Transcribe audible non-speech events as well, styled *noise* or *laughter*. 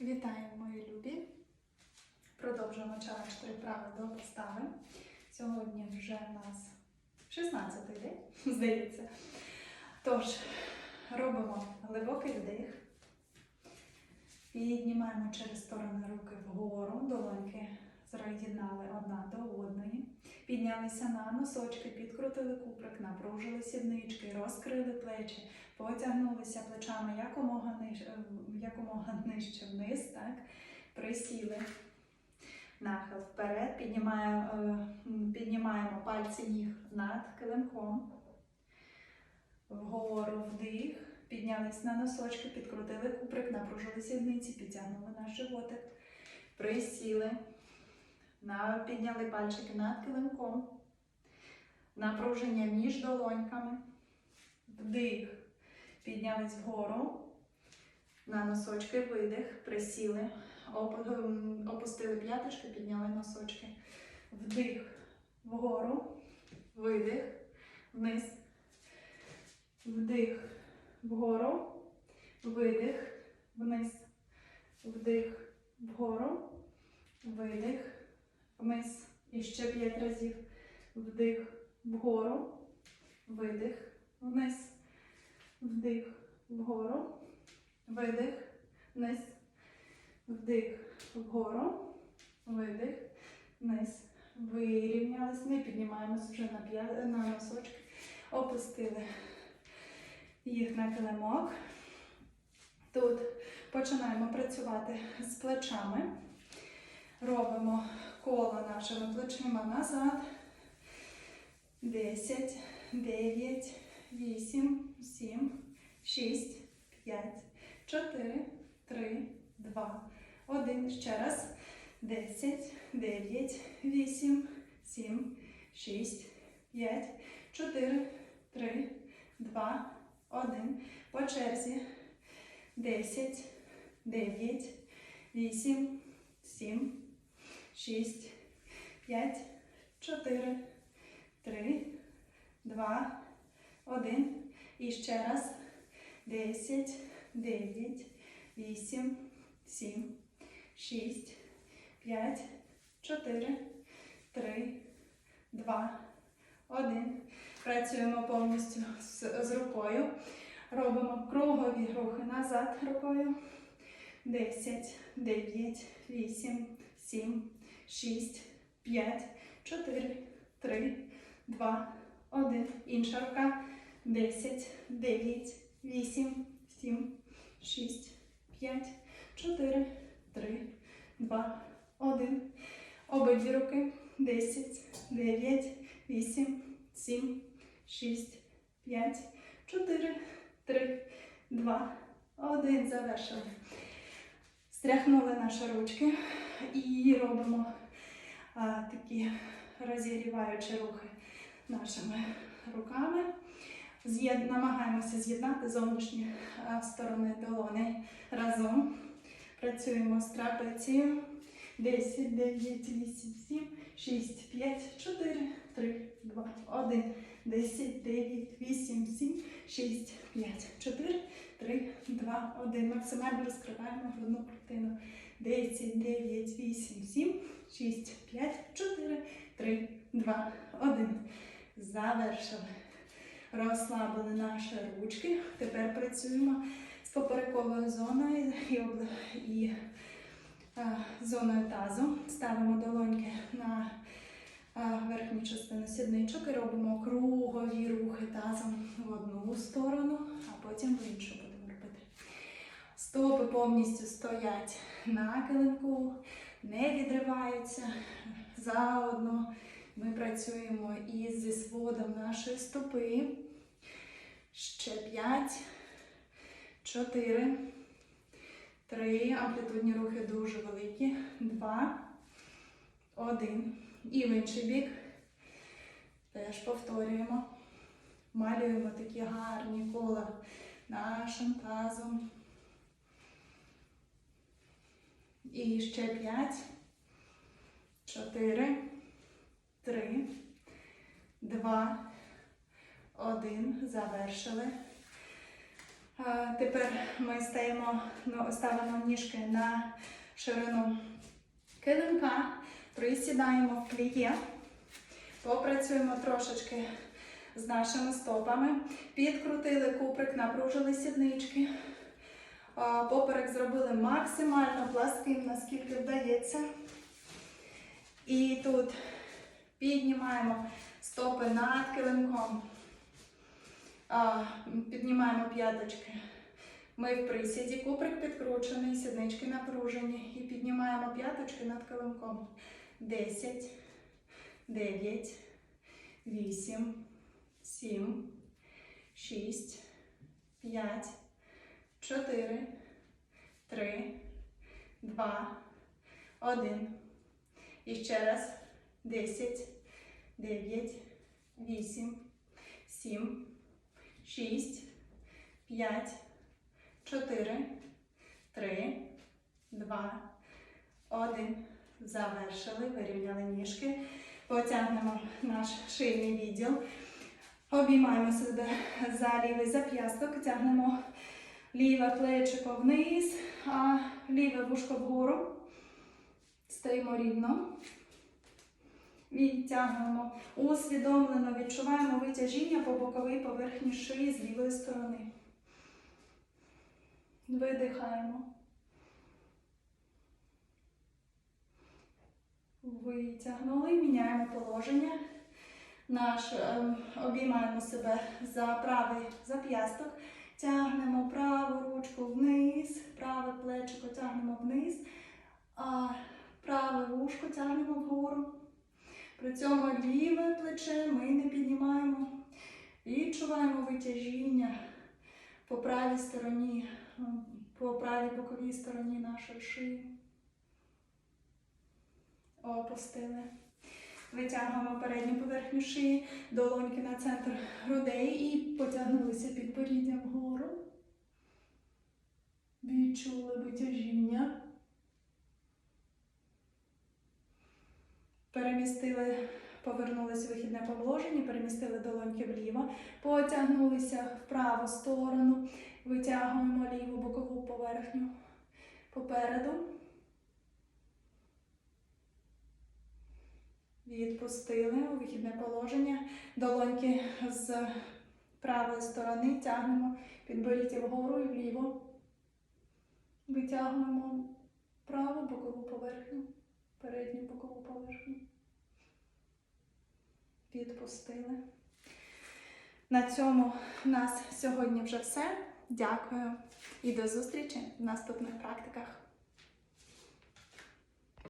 Вітаю, мої любі! Продовжуємо челендж три вправи до постави. Сьогодні вже у нас 16-й день, *laughs* здається. Тож, робимо глибокий вдих. Піднімаємо через сторони руки вгору, долоньки з'єднали одна до одної. Піднялися на носочки, підкрутили куприк, напружили сіднички, розкрили плечі, потягнулися плечами якомога нижче, якомога *laughs* нижче вниз, так? присіли. Нахил вперед, піднімаємо, е, піднімаємо пальці ніг над килимком. Вгору вдих, піднялись на носочки, підкрутили куприк, напружили сідниці, підтягнули наш животик. Присіли. Підняли пальчики над килимком. Напруження між долоньками. Вдих. Піднялись вгору. На носочки видих, присіли. Ем, Опустили п'яточки, підняли носочки. Вдих вгору. Видих. Вниз. Вдих вгору. Видих. Вниз. Вдих вгору. Видих. Вниз. І ще п'ять разів. Вдих вгору. Видих. Вниз. Вдих вгору. Видих. Вниз. Вдих вгору. Видих. Вниз. Вирівнялись. Ми піднімаємось вже на, на носочки. Опустили їх на килимок. Тут починаємо працювати з плечами. Робимо коло нашими плечима назад. 10, 9, 8, 7, 6, 5, 4, 3, 2, 1. Ще раз. 10, 9, 8, 7, 6, 5, 4, 3, 2, 1. По черзі. 10, 9, 8, 7, 6, 5, 4, 3, 2, 1. І ще раз. 10, 9, 8, 7, 6, 5, 4, 3, 2, 1. Працюємо повністю з, з рукою. Робимо кругові рухи назад рукою. 10, 9, 8, 7, 6, 5, 4, 3, 2, 1. Інша рука. 10, 9, 8, 7, 6, 5, 4, 3, 2, 1. Обидві руки. 10, 9, 8, 7, 6, 5, 4, 3, 2, 1. Завершили. Стряхнули наші ручки і робимо такі розігріваючі рухи нашими руками. З'єд... Намагаємося з'єднати зовнішні сторони долони разом. Працюємо з трапецією. 10, 9, 8, 7, 6, 5, 4, 3, 2, 1. 10, 9, 8, 7, 6, 5, 4, 3, 2, 1. Максимально розкриваємо грудну клітину. 10, 9, 8, 7, 6, 5, 4, 3, 2, 1. Завершили. Розслабили наші ручки. Тепер працюємо з поперековою зоною і, зоною тазу. Ставимо долоньки на верхню частину сідничок і робимо кругові рухи тазом в одну сторону, а потім в іншу. Стопи повністю стоять на килимку, не відриваються. Заодно ми працюємо із зі сводом нашої стопи. Ще 5, 4, 3. Амплітудні рухи дуже великі. 2, 1. І в інший бік. Теж повторюємо. Малюємо такі гарні кола нашим тазом. І ще 5, 4, 3, 2, 1. Завершили. Тепер ми стаємо, ну, ставимо ніжки на ширину килимка, присідаємо в пліє, попрацюємо трошечки з нашими стопами, підкрутили куприк, напружили сіднички. Поперек зробили максимально пласким, наскільки вдається. І тут піднімаємо стопи над килимком. Піднімаємо п'яточки. Ми в присіді, куприк підкручений, сіднички напружені. І піднімаємо п'яточки над килимком. 10, 9, 8, 7, 6, 5, 4, 3, 2, 1. І ще раз. 10, 9, 8, 7, 6, 5, 4, 3, 2, 1. Завершили, вирівняли ніжки. Потягнемо наш шийний відділ. Обіймаємо себе за лівий зап'ясток, тягнемо ліве плечико вниз, а ліве вушко вгору. Стоїмо рівно. Відтягуємо. Усвідомлено відчуваємо витяжіння по боковій поверхні шиї з лівої сторони. Видихаємо. Витягнули, міняємо положення. Наш, ем, обіймаємо себе за правий зап'ясток, тягнемо праву ручку вниз, праве плечико тягнемо вниз, а праве вушко тягнемо вгору. При цьому ліве плече ми не піднімаємо. Відчуваємо витяжіння по правій стороні, по правій боковій стороні нашої шиї. Опустили. Витягуємо передню поверхню шиї, долоньки на центр грудей і потягнулися підборіддя вгору. Відчули витяжіння. Перемістили, повернулися в вихідне положення, перемістили долоньки вліво, потягнулися в праву сторону, витягуємо ліву бокову поверхню попереду. Відпустили у вихідне положення. Долоньки з правої сторони тягнемо підборіддя вгору і вліво. Витягуємо праву бокову поверхню, передню бокову поверхню. Відпустили. На цьому в нас сьогодні вже все. Дякую і до зустрічі в наступних практиках.